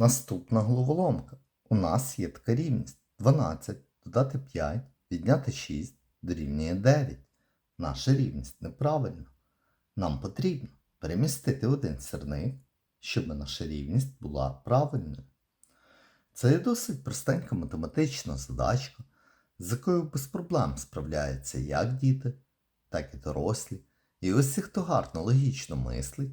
Наступна головоломка. У нас є така рівність. 12 додати 5, відняти 6 дорівнює 9. Наша рівність неправильна. Нам потрібно перемістити один сірник, щоб наша рівність була правильною. Це є досить простенька математична задачка, з якою без проблем справляються як діти, так і дорослі. І усі, хто гарно логічно мислить,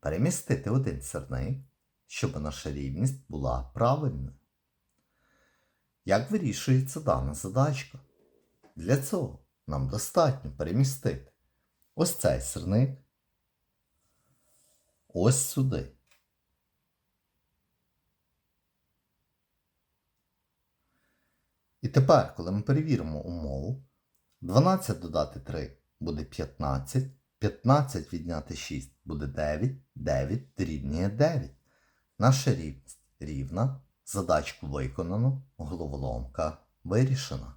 перемістити один сірник, щоб наша рівність була правильною. Як вирішується дана задачка? Для цього нам достатньо перемістити ось цей сирник ось сюди. І тепер, коли ми перевіримо умову, 12 додати 3 буде 15, 15 відняти 6 буде 9, 9 дорівнює 9. Наша рівність рівна, задачку виконано, головоломка вирішена.